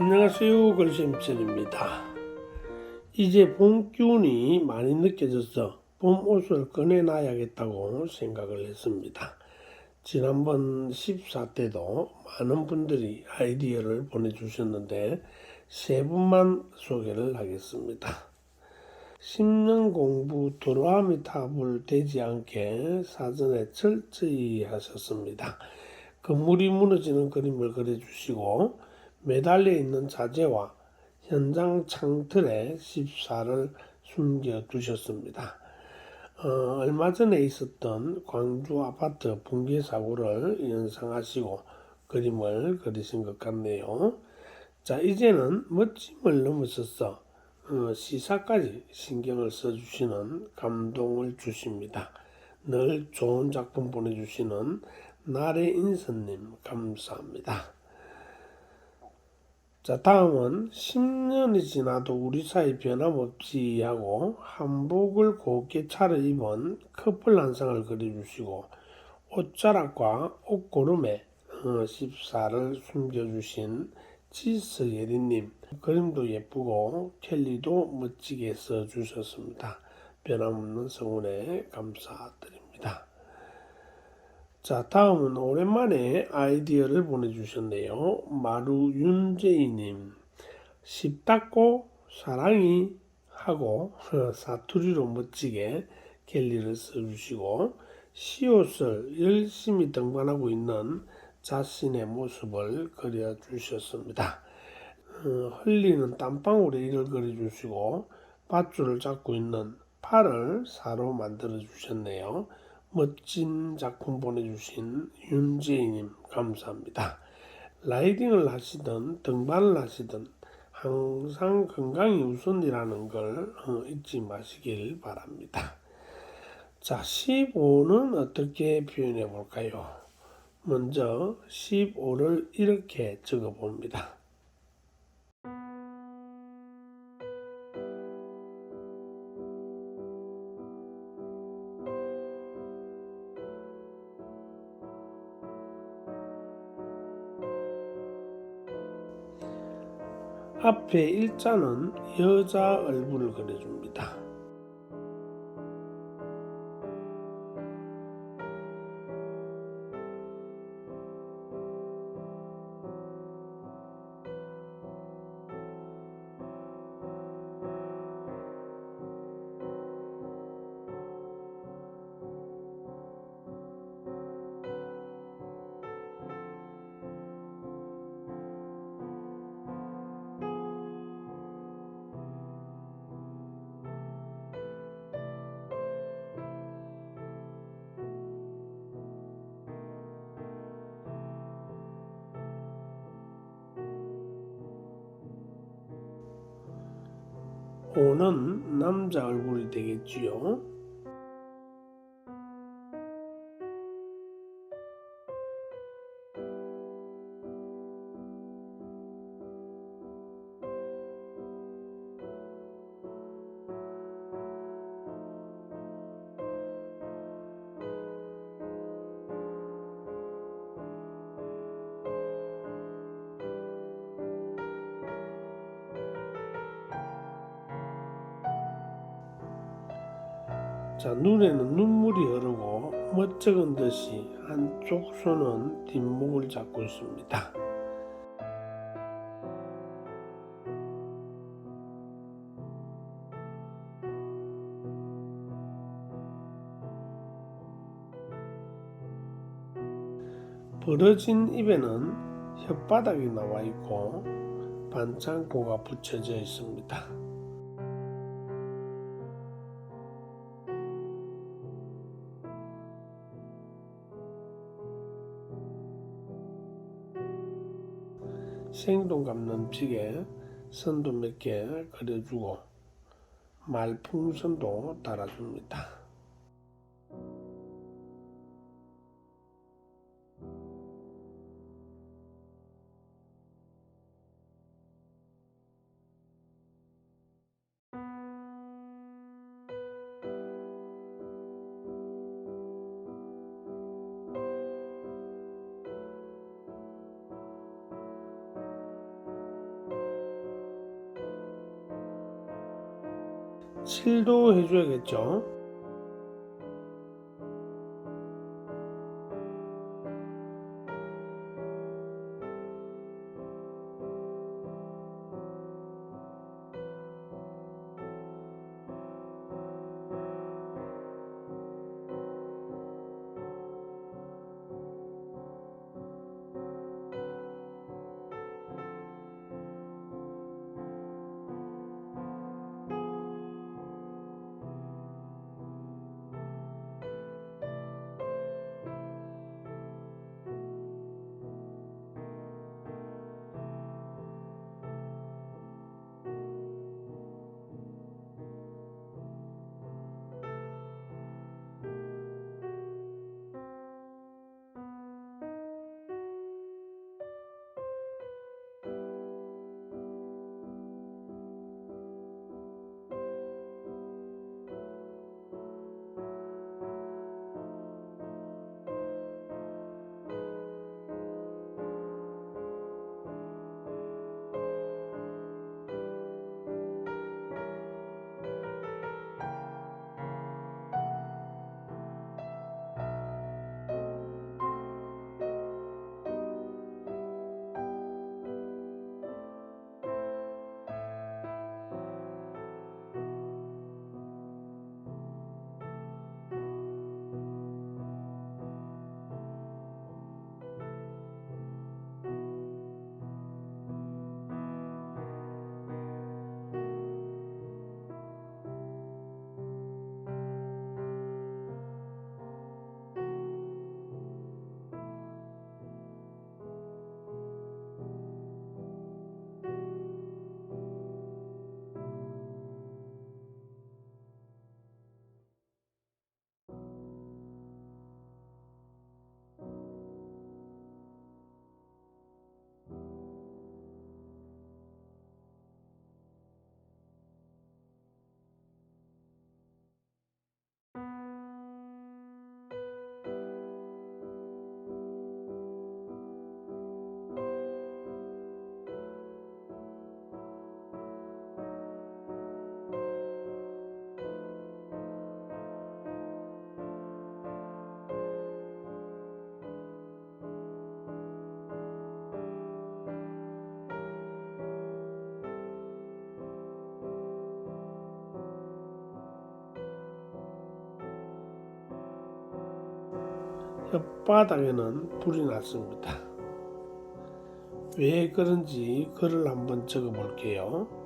안녕하세요 글쌤철입니다. 이제 봄 기운이 많이 느껴져서 봄 옷을 꺼내놔야겠다고 생각을 했습니다. 지난번 14 때도 많은 분들이 아이디어를 보내주셨는데 세 분만 소개를 하겠습니다. 10년 공부 도로아미 탑을 되지 않게 사전에 철저히 하셨습니다. 건물이 무너지는 그림을 그려주시고 매달려 있는 자재와 현장 창틀에 14를 숨겨 두셨습니다. 어, 얼마 전에 있었던 광주 아파트 붕괴 사고를 연상하시고 그림을 그리신 것 같네요. 자, 이제는 멋짐을 넘어서서 어, 시사까지 신경을 써주시는 감동을 주십니다. 늘 좋은 작품 보내주시는 나래 인선님 감사합니다. 자, 다음은 10년이 지나도 우리 사이 변함없이 하고 한복을 곱게 차려 입은 커플 한상을 그려주시고 옷자락과 옷고름에 어, 14를 숨겨주신 지스 예리님 그림도 예쁘고 켈리도 멋지게 써주셨습니다. 변함없는 성원에 감사드립니다. 자, 다음은 오랜만에 아이디어를 보내주셨네요. 마루 윤재희님. 쉽답고 사랑이 하고 사투리로 멋지게 갤리를 써주시고 시옷을 열심히 등반하고 있는 자신의 모습을 그려주셨습니다. 어, 흘리는 땀방울에 이를 그려주시고 밧줄을 잡고 있는 팔을 사로 만들어 주셨네요. 멋진 작품 보내주신 윤재희님 감사합니다. 라이딩을 하시든 등반을 하시든 항상 건강이 우선이라는 걸 어, 잊지 마시길 바랍니다. 자, 15는 어떻게 표현해 볼까요? 먼저 15를 이렇게 적어 봅니다. 앞에 일자는 여자 얼굴을 그려줍니다. 오는 남자 얼굴이 되겠지요. 자, 눈에는 눈물이 흐르고 멋쩍은 듯이 한쪽 손은 뒷목을 잡고 있습니다. 벌어진 입에는 혓바닥이 나와 있고 반창고가 붙여져 있습니다. 생동감 넘치게 선도 몇 개 그려주고 말풍선도 달아줍니다. 7도 해줘야겠죠. 혓바닥에는 불이 났습니다. 왜 그런지 글을 한번 적어 볼게요.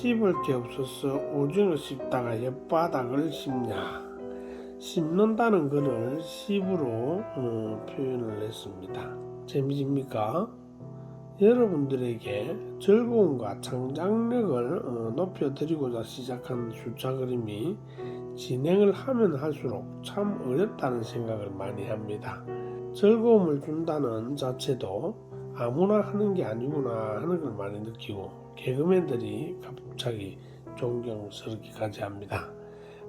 씹을 게 없어서 오징어 씹다가 혓바닥을 씹냐. 씹는다는 것을 씹으로 어, 표현을 했습니다. 재미집니까? 여러분들에게 즐거움과 창작력을 어, 높여드리고자 시작한 숫자 그림이 진행을 하면 할수록 참 어렵다는 생각을 많이 합니다. 즐거움을 준다는 자체도 아무나 하는 게 아니구나 하는 걸 많이 느끼고 개그맨들이 갑자기 존경스럽게까지 합니다.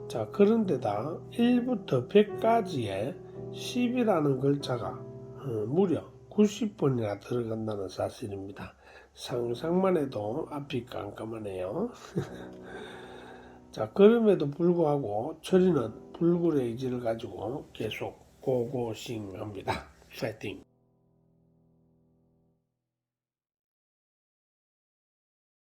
자 그런데다 1부터 100까지의 10이라는 글자가 어, 무려 90번이나 들어간다는 사실입니다. 상상만 해도 앞이 깜깜하네요. 자 그럼에도 불구하고 철이는 불굴의 의지를 가지고 계속 고고싱합니다. 파이팅!